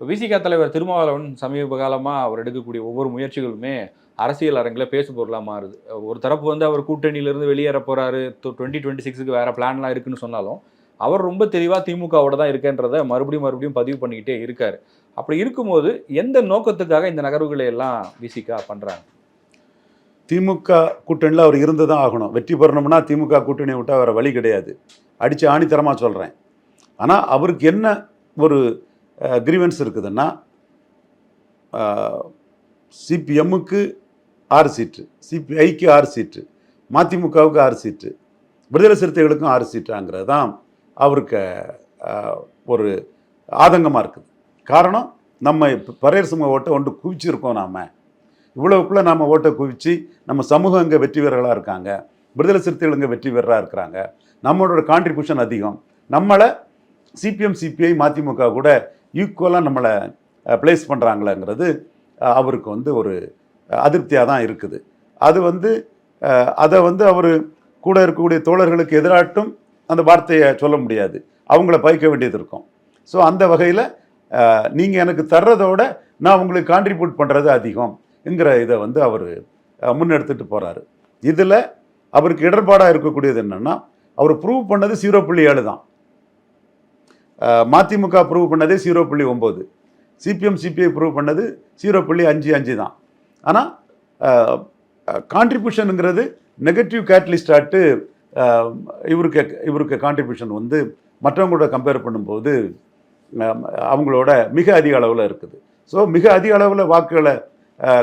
விசிகா தலைவர் திருமாவளவன் சமீப காலமாக அவர் எடுக்கக்கூடிய ஒவ்வொரு முயற்சிகளுமே அரசியல் அரங்கில் பேசு பொருளாக மாறுது. ஒரு தரப்பு வந்து அவர் கூட்டணியிலிருந்து வெளியேற போகிறாரு டுவெண்ட்டி டுவெண்ட்டி சிக்ஸுக்கு வேறு பிளான்லாம் இருக்குன்னு சொன்னாலும் அவர் ரொம்ப தெளிவாக திமுகவோட தான் இருக்கேன்றதை மறுபடியும் மறுபடியும் பதிவு பண்ணிக்கிட்டே இருக்கார். அப்படி இருக்கும்போது எந்த நோக்கத்துக்காக இந்த நகர்வுகளை எல்லாம் விசிகா பண்ணுறாங்க திமுக கூட்டணியில் அவர் இருந்து தான் ஆகணும். வெற்றி பெறணும்னா திமுக கூட்டணியை விட்டால் வேறு வழி கிடையாது. அடித்து ஆணித்தரமாக சொல்கிறேன் ஆனால் அவருக்கு என்ன ஒரு கிரீவன்ஸ் இருக்குதுன்னா சிபிஎம்முக்கு ஆறு சீட்டு சிபிஐக்கு ஆறு சீட்டு மதிமுகவுக்கு ஆறு சீட்டு விடுதலை சிறுத்தைகளுக்கும் ஆறு சீட்டாங்கிறது தான் அவருக்கு ஒரு ஆதங்கமாக இருக்குது. காரணம் நம்ம பரையர் சமூக ஓட்டை ஒன்று குவிச்சிருக்கோம் நாம். இவ்வளவுக்குள்ளே நம்ம ஓட்டை குவிச்சு நம்ம சமூகம் இங்கே வெற்றி வீரர்களாக இருக்காங்க விடுதலை சிறுத்தைகள் இங்கே வெற்றி வீரராக இருக்கிறாங்க நம்மளோட கான்ட்ரிபியூஷன் அதிகம். நம்மளை சிபிஎம் சிபிஐ மதிமுக கூட ஈக்குவலாக நம்மளை ப்ளேஸ் பண்ணுறாங்களேங்கிறது அவருக்கு வந்து ஒரு அதிருப்தியாக தான் இருக்குது. அது வந்து அதை வந்து அவர் கூட இருக்கக்கூடிய தோழர்களுக்கு எதிராட்டும் அந்த வார்த்தையை சொல்ல முடியாது. அவங்கள பயிக்க வேண்டியது இருக்கும். ஸோ அந்த வகையில் நீங்கள் எனக்கு தர்றதோட நான் உங்களுக்கு கான்ட்ரிபியூட் பண்ணுறது அதிகம்ங்கிற இதை வந்து அவர் முன்னெடுத்துட்டு போகிறாரு இதில் அவருக்கு இடர்பாடாக இருக்கக்கூடியது என்னென்னா அவர் ப்ரூவ் பண்ணது ஜீரோ புள்ளி ஏழு தான். மதிமுக ப்ரூவ் பண்ணதே ஜீரோ புள்ளி ஒம்பது சிபிஎம் சிபிஐ ப்ரூவ் பண்ணது ஜீரோ புள்ளி அஞ்சு அஞ்சு தான். ஆனால் கான்ட்ரிபியூஷனுங்கிறது நெகட்டிவ் கேட்டலிஸ்டாட்டு இவருக்கு இவருக்கு கான்ட்ரிபியூஷன் வந்து மற்றவங்களோட கம்பேர் பண்ணும்போது அவங்களோட மிக அதிக அளவில் இருக்குது. ஸோ மிக அதிக அளவில் வாக்குகளை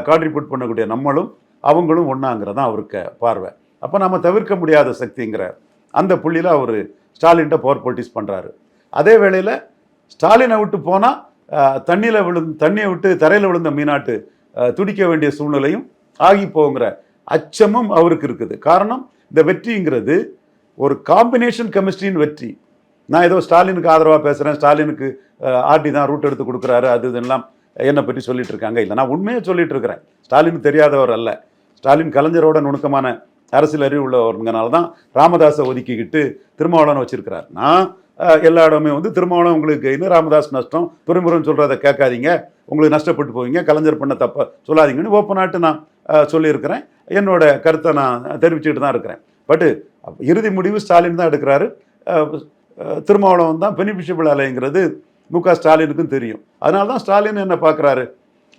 கான்ட்ரிபியூட் பண்ணக்கூடிய நம்மளும் அவங்களும் ஒன்றாங்கிறது தான் அவருக்கு பார்வை. அப்போ நம்ம தவிர்க்க முடியாத சக்திங்கிற அந்த புள்ளியில் அவர் ஸ்டாலின்கிட்ட பவர் பொலிட்டிக்ஸ் பண்ணுறாரு அதே வேளையில் ஸ்டாலினை விட்டு போனால் தண்ணியில் விழுந்து தண்ணியை விட்டு தரையில் விழுந்த மீனாட்டு துடிக்க வேண்டிய சூழ்நிலையும் ஆகி போங்கிற அச்சமும் அவருக்கு இருக்குது. காரணம் இந்த வெற்றிங்கிறது ஒரு காம்பினேஷன் கெமிஸ்ட்ரியின் வெற்றி. நான் ஏதோ ஸ்டாலினுக்கு ஆதரவாக பேசுகிறேன் ஸ்டாலினுக்கு ஆர்டி தான் ரூட் எடுத்து கொடுக்குறாரு அது இதெல்லாம் என்னை பற்றி சொல்லிட்டு இருக்காங்க. இல்லை நான் உண்மையை சொல்லிட்டு இருக்கிறேன். ஸ்டாலின் தெரியாதவர் அல்ல. ஸ்டாலின் கலைஞரோட நுணுக்கமான அரசியல் அறிவு உள்ளவருங்கனால தான் ராமதாஸை ஒதுக்கிக்கிட்டு திருமாவளவன் வச்சிருக்கிறார். நான் எல்லா இடமே வந்து திருமணம் உங்களுக்கு இன்னும் ராமதாஸ் நஷ்டம் துறைமுருகன் சொல்கிறத கேட்காதீங்க. உங்களுக்கு நஷ்டப்பட்டு போவீங்க கலைஞர் பண்ண தப்ப சொல்லாதீங்கன்னு ஓப்பனாட்டு நான் சொல்லியிருக்கிறேன். என்னோட கருத்தை நான் தெரிவிச்சுக்கிட்டு தான் இருக்கிறேன். பட்டு இறுதி முடிவு ஸ்டாலின் தான் எடுக்கிறாரு. அஹ், திருமாவளவன் தான் பெனிஃபிஷியபிள் அலைங்கிறது மு க ஸ்டாலினுக்கும் தெரியும். அதனால தான் ஸ்டாலின் என்ன பார்க்குறாரு?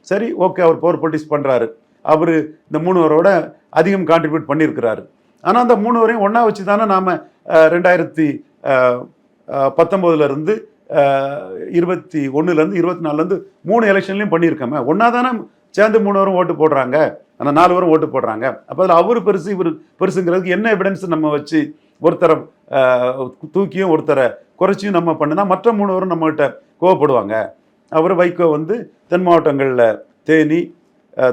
சரி ஓகே அவர் பவர் பொலிட்டிக்ஸ் பண்ணுறாரு அவர் இந்த மூணுவரோட அதிகம் கான்ட்ரிபியூட் பண்ணியிருக்கிறாரு. ஆனால் அந்த மூணுவரையும் ஒன்றா வச்சு தானே நாம் ரெண்டாயிரத்தி பத்தொம்போதுலேருந்து இருபத்தி ஒன்றுலேருந்து இருபத்தி நாலுலேருந்து மூணு எலெக்ஷன்லையும் பண்ணியிருக்கோமே. ஒன்றா தானே சேர்ந்து மூணு வரும் ஓட்டு போடுறாங்க? ஆனால் நாலு வரும் ஓட்டு போடுறாங்க. அப்போ அதில் அவர் பெருசு இவர் பெருசுங்கிறதுக்கு என்ன எவிடன்ஸ் நம்ம வச்சு ஒருத்தரை தூக்கியும் ஒருத்தரை குறைச்சியும் நம்ம பண்ணுனா மற்ற மூணு வரும் நம்மகிட்ட கோவப்படுவாங்க. அவர் வைகோ வந்து தென் மாவட்டங்களில் தேனி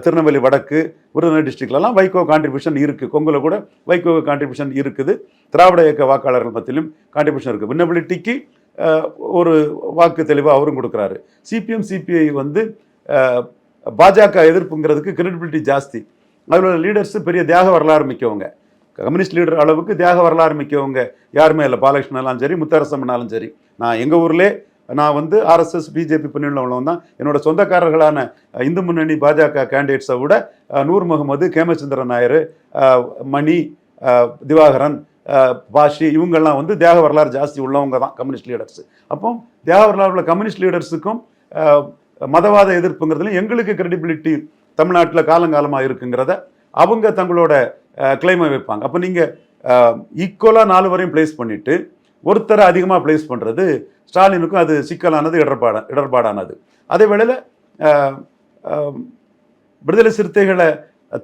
திருநெல்வேலி வடக்கு விருதுநகர் டிஸ்ட்ரிக்ட்லலாம் வைகோ கான்ட்ரிபியூஷன் இருக்குது கொங்கில் கூட வைகோ கான்ட்ரிபியூஷன் இருக்குது. திராவிட இயக்க வாக்காளர்கள் மத்தியிலும் கான்ட்ரிபியூஷன் இருக்குது வின்னபிலிட்டிக்கு ஒரு வாக்கு தெளிவாக அவரும் கொடுக்குறாரு. சிபிஎம் சிபிஐ வந்து பாஜக எதிர்ப்புங்கிறதுக்கு கிரெடிபிலிட்டி ஜாஸ்தி. அதில் உள்ள பெரிய தியாக வரலாறு மிக்கவங்க. கம்யூனிஸ்ட் லீடர் அளவுக்கு தியாக வரலாறு மிக்கவங்க யாருமே இல்லை. பாலகிருஷ்ணனாலும் சரி முத்தரசம்னாலும் சரி. நான் எங்கள் ஊர்லேயே நான் வந்து ஆர்எஸ்எஸ் பிஜேபி பின்னணியில் தான். என்னோட சொந்தக்காரர்களான இந்து முன்னணி பாஜக கேண்டிடேட்ஸை விட நூர் முகமது கேமச்சந்திரன் நாயர் மணி திவாகரன் பாஷி இவங்கெல்லாம் வந்து தேக வரலாறு ஜாஸ்தி உள்ளவங்க தான் கம்யூனிஸ்ட் லீடர்ஸ் அப்போ தேக வரலாறு உள்ள கம்யூனிஸ்ட் லீடர்ஸுக்கும் மதவாத எதிர்ப்புங்கிறதுல எங்களுக்கு கிரெடிபிலிட்டி தமிழ்நாட்டில் காலங்காலமாக இருக்குங்கிறத அவங்க தங்களோட கிளைமை வைப்பாங்க. அப்போ நீங்கள் ஈக்குவலாக நாலு வரையும் ப்ளேஸ் பண்ணிவிட்டு ஒருத்தரை அதிகமாக ப்ளேஸ் பண்ணுறது ஸ்டாலினுக்கும் அது சிக்கலானது இடர்பாட இடர்பாடானது. அதே வேளையில் விடுதலை சிறுத்தைகளை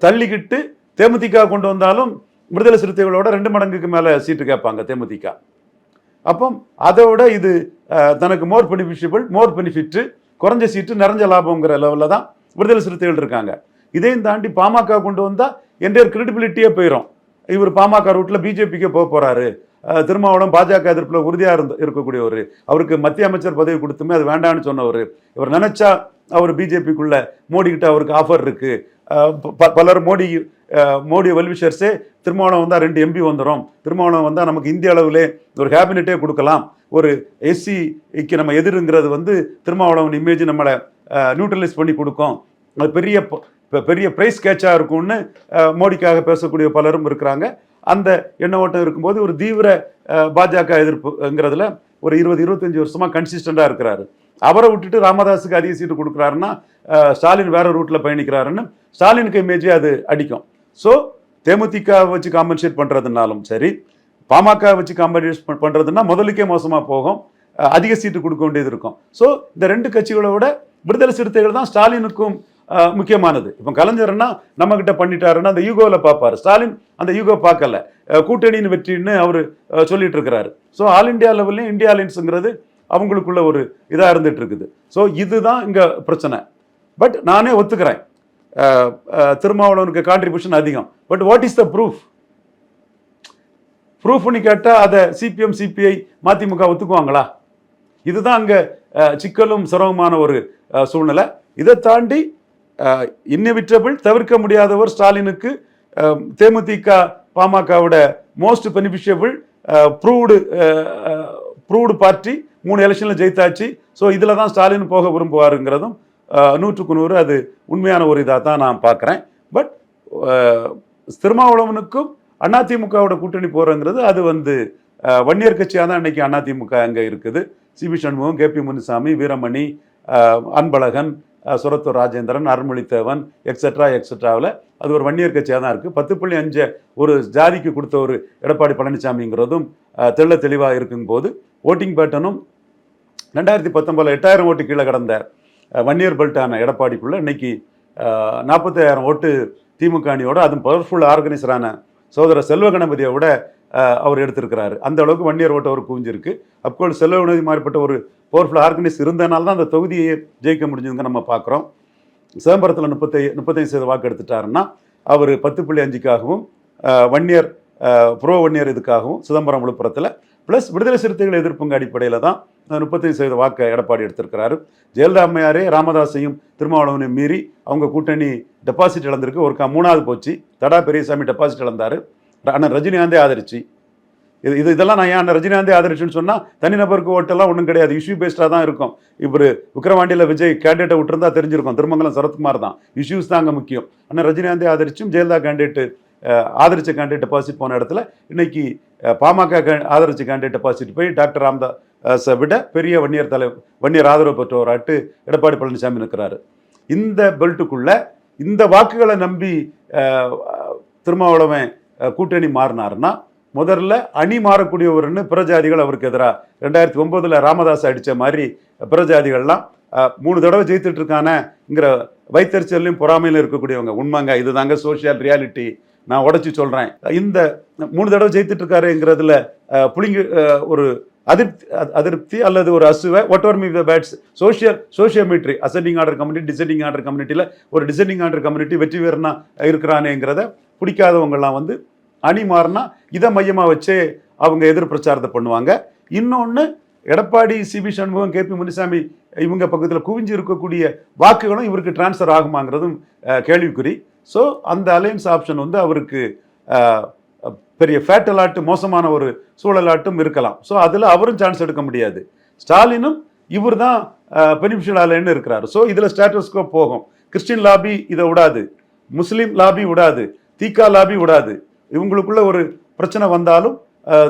தள்ளிக்கிட்டு தேமுதிக கொண்டு வந்தாலும் விடுதலை சிறுத்தைகளோட ரெண்டு மடங்குக்கு மேலே சீட்டு கேட்பாங்க தேமுதிக. அப்போ அதோட இது தனக்கு மோர் பெனிஃபிஷியபிள் மோர் பெனிஃபிட்டு குறைஞ்ச சீட்டு நிறைஞ்ச லாபங்கிற லெவலில் தான் விடுதலை சிறுத்தைகள் இருக்காங்க. இதையும் தாண்டி பாமக கொண்டு வந்தால் என்டைய கிரெடிபிலிட்டியே போயிடும் இவர் பாமக ரூட்டில் பிஜேபிக்கே போக போகிறாரு திருமாவளம் பாஜக எதிர்ப்பில் உறுதியாக இருந்து இருக்கக்கூடியவர். அவருக்கு மத்திய அமைச்சர் பதவி கொடுத்துமே அது வேண்டாம்னு சொன்னவர். இவர் நினைச்சா அவர் பிஜேபிக்குள்ள மோடிக்கிட்ட அவருக்கு ஆஃபர் இருக்கு. பலர் மோடி மோடி வெல்விஷர்ஸே திருமாவளம் வந்தால் ரெண்டு எம்பி வந்துடும் திருமாவளம் வந்தால் நமக்கு இந்திய அளவிலே ஒரு கேபினெட்டே கொடுக்கலாம். ஒரு எஸ்சிக்கு நம்ம எதிருங்கிறது வந்து திருமாவளவன் இமேஜ் நம்மளை நியூட்ரலைஸ் பண்ணி கொடுக்கும். அது பெரிய ப- பெரிய ப்ரைஸ் கேட்சாக இருக்கும்னு மோடிக்காக பேசக்கூடிய பலரும் இருக்கிறாங்க. அந்த எண்ண ஓட்டம் இருக்கும்போது ஒரு தீவிர பாஜக எதிர்ப்புங்கிறதுல ஒரு இருபது இருபத்தஞ்சு வருஷமா கன்சிஸ்டண்டாக இருக்கிறாரு. அவரை விட்டுட்டு ராமதாஸுக்கு அதிக சீட்டு கொடுக்குறாருன்னா ஸ்டாலின் வேற ரூட்ல பயணிக்கிறாருன்னு ஸ்டாலினுக்கு இமேஜே அது அடிக்கும். ஸோ தேமுதிக வச்சு காம்பன்சேட் பண்ணுறதுனாலும் சரி பாமக வச்சு காம்பன்சேட் பண்றதுன்னா முதலுக்கே மோசமாக போகும். அதிக சீட்டு கொடுக்க வேண்டியது இருக்கும். ஸோ இந்த ரெண்டு கட்சிகளை விட விடுதலை சிறுத்தைகள் தான் ஸ்டாலினுக்கும் முக்கியமானது. இப்போ கலைஞர்னா நம்ம கிட்ட பண்ணிட்டாருன்னா அந்த யூகோவில் பார்ப்பாரு ஸ்டாலின் அந்த யூகோ பார்க்கல. கூட்டணியின் வெற்றின்னு அவர் சொல்லிட்டு இருக்கிறாரு ஸோ ஆல் இந்தியா லெவல்லையும் இந்தியா அலைன்ஸுங்கிறது அவங்களுக்குள்ள ஒரு இதாக இருந்துட்டு இருக்குது ஸோ இதுதான் இங்கே பிரச்சனை. பட் நானே ஒத்துக்கிறேன். திருமாவளவனுக்கு கான்ட்ரிபியூஷன் அதிகம். But what is the proof ப்ரூஃப்னு கேட்டால் அதை சிபிஎம் சிபிஐ மதிமுக ஒத்துக்குவாங்களா? இதுதான் அங்கே சிக்கலும் சிரமமான ஒரு சூழ்நிலை. இதை தாண்டி இன்னெவிட்டபிள் தவிர்க்க முடியாதவர் ஸ்டாலினுக்கு தேமுதிக பாமகவோட most beneficiable proved proved party மூணு எலெக்ஷனில் ஜெயித்தாச்சு. ஸோ இதில் தான் ஸ்டாலின் போக விரும்புவாருங்கிறதும் நூற்றுக்கு நூறு அது உண்மையான ஒரு இதாக தான் நான் பார்க்குறேன். பட் திருமாவளவனுக்கும் அதிமுகவோட கூட்டணி போகிறங்கிறது அது வந்து வன்னியர் கட்சியாக தான் இன்றைக்கி அதிமுக அங்கே இருக்குது. சிபி சண்முகம் கே. பி. முனுசாமி வீரமணி அன்பழகன் சுரத்தூர் ராஜேந்திரன் அருள்மொழித்தேவன் எக்ஸட்ரா எக்ஸட்ராவில் அது ஒரு வன்னியர் கட்சியாக தான் இருக்குது பத்து புள்ளி அஞ்சு ஒரு ஜாதிக்கு கொடுத்த ஒரு எடப்பாடி பழனிசாமிங்கிறதும் தெள்ள தெளிவாக இருக்கும்போது ஓட்டிங் பேட்டனும் ரெண்டாயிரத்தி பத்தொம்போதில் எட்டாயிரம் ஓட்டு கீழே கடந்த வன்னியர் பெல்ட்டான எடப்பாடிக்குள்ளே இன்னைக்கு நாற்பத்தாயிரம் ஓட்டு திமுக அணியோட அதுவும் பவர்ஃபுல் ஆர்கனைசரான சோதர செல்வ கணபதியை விட அவர் எடுத்திருக்கிறாரு. அந்த அளவுக்கு வன்னியர் ஓட்டு அவர் குவிஞ்சிருக்கு. அப்கோர்ஸ் செல்வ கணபதி மாறிப்பட்ட ஒரு பவர்ஃபுல் ஆர்கனைஸ் இருந்தனால தான் அந்த தொகுதியை ஜெயிக்க முடிஞ்சதுங்க நம்ம பார்க்குறோம். சிதம்பரத்தில் முப்பத்தை முப்பத்தைந்து சதவீத வாக்கு எடுத்துட்டாருன்னா அவர் பத்து புள்ளி அஞ்சுக்காகவும் வன்னியர் புரோ ப்ரோ வன்னியர் இதுக்காகவும் சிதம்பரம் விழுப்புரத்தில் ப்ளஸ் விடுதலை சிறுத்தைகள் எதிர்ப்புங்க அடிப்படையில் தான் முப்பத்தைந்து சதவீத வாக்கை எடப்பாடி எடுத்திருக்கிறாரு. ஜெயலலிதா அம்மையாரே ராமதாஸையும் திருமாவளவனையும் மீறி அவங்க கூட்டணி டெபாசிட் இழந்திருக்கு. ஒரு க- மூணாவது போச்சு. தடா பெரியசாமி டெபாசிட் இழந்தார். ஆனால் ரஜினிகாந்தே ஆதரிச்சு. இது இது இதெல்லாம் நான் ஏன் ரஜினிகாந்தே ஆதரிச்சுன்னு சொன்னால் தனிநபருக்கு ஓட்டெல்லாம் ஒன்றும் கிடையாது. இஷ்யூ பேஸ்டாக தான் இருக்கும். இப்போ விக்ரவாண்டியில் விஜய் கேண்டிடேட்டை விட்டுருந்தா தெரிஞ்சிருக்கும். திருமங்கலம் சரத்குமார் தான். இஷ்யூஸ் தான் அங்கே முக்கியம். அண்ணன் ரஜினிகாந்தே ஆதரிச்சும் ஜெயலலிதா கேண்டிடேட்டு ஆதரிச்ச கேண்டிடேட் டெபாசிட் போன இடத்துல இன்னைக்கு பாமக கே- ஆதரிச்ச கேண்டிடேட் டெபாசிட் போய் டாக்டர் ராம்தாஸை விட பெரிய வன்னியர் தலை வன்னியர் ஆதரவு பெற்றவராட்டு எடப்பாடி பழனிசாமி இருக்கிறாரு இந்த பெல்ட்டுக்குள்ளே இந்த வாக்குகளை நம்பி திருமாவளவன் கூட்டணி மாறினாருன்னா முதல்ல அணி மாறக்கூடியவர்னு பிரஜாதிகள் அவருக்கு எதிராக ரெண்டாயிரத்தி ஒம்போதில் ராமதாஸ் அடித்த மாதிரி பிரஜாதிகள்லாம் மூணு தடவை ஜெயித்துட்டு இருக்கானேங்கிற வைத்தறிச்சல்லையும் பொறாமையிலும் இருக்கக்கூடியவங்க. உண்மைங்க இதுதாங்க சோசியல் ரியாலிட்டி நான் உடச்சி சொல்கிறேன் இந்த மூணு தடவை ஜெயித்துட்டு இருக்காருங்கிறதுல புளிங்கு ஒரு அதிருப்தி அதிருப்தி அல்லது ஒரு அசுவை ஒட் எவர் மீ த bats social sociometry ascending order community descending order கம்யூனிட்டியில் ஒரு டிசெண்டிங் ஆர்டர் கம்யூனிட்டி வெற்றி வீரனா இருக்கிறானேங்கிறத பிடிக்காதவங்கள்லாம் வந்து அணி மாறினா இதை மையமாக வச்சே அவங்க எதிர் பிரச்சாரத்தை பண்ணுவாங்க. இன்னொன்று எடப்பாடி சிபி சண்முகம் கே. பி. முனிசாமி இவங்க பக்கத்தில் குவிஞ்சு இருக்கக்கூடிய வாக்குகளும் இவருக்கு டிரான்ஸ்ஃபர் ஆகுமாங்கிறதும் கேள்விக்குறி. ஸோ அந்த அலையன்ஸ் ஆப்ஷன் வந்து அவருக்கு பெரிய ஃபேட்டலாட்டு மோசமான ஒரு சூழலாட்டும் இருக்கலாம். ஸோ அதில் அவரும் சான்ஸ் எடுக்க முடியாது. ஸ்டாலினும் இவர் தான் பெனிஃபிஷியல் ஆலைன்னு இருக்கிறார். ஸோ இதில் ஸ்டேட்டஸ்கோ போகும். கிறிஸ்டின் லாபி இதை விடாது. முஸ்லீம் லாபி விடாது. தீக்கா லாபி விடாது. இவங்களுக்குள்ள ஒரு பிரச்சனை வந்தாலும்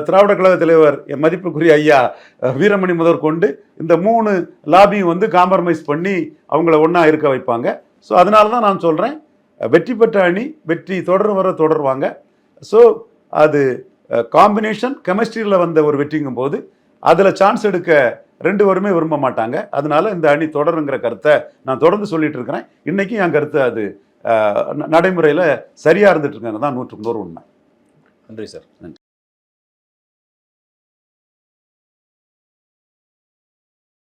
திராவிட கழக தலைவர் என் மதிப்புக்குரிய ஐயா வீரமணி வீரமணி முதற்கொண்டு இந்த மூணு லாபியும் வந்து காம்ப்ரமைஸ் பண்ணி அவங்கள ஒன்றா இருக்க வைப்பாங்க. ஸோ அதனால தான் நான் சொல்கிறேன் வெற்றி பெற்ற அணி வெற்றி தொடர் வர தொடருவாங்க. ஸோ அது காம்பினேஷன் கெமிஸ்ட்ரியில் வந்த ஒரு வெற்றிங்கும் போது அதில் சான்ஸ் எடுக்க ரெண்டு பேருமே விரும்ப மாட்டாங்க. அதனால இந்த அணி தொடருங்கிற கருத்தை நான் தொடர்ந்து சொல்லிட்டு இருக்கிறேன். இன்றைக்கும் என் கருத்து அது. நடைமுறையில் சரியாக இருந்துட்டு இருக்காங்க தான் நூற்றுக்கு நூறு உண்மை. நன்றி சார். நன்றி.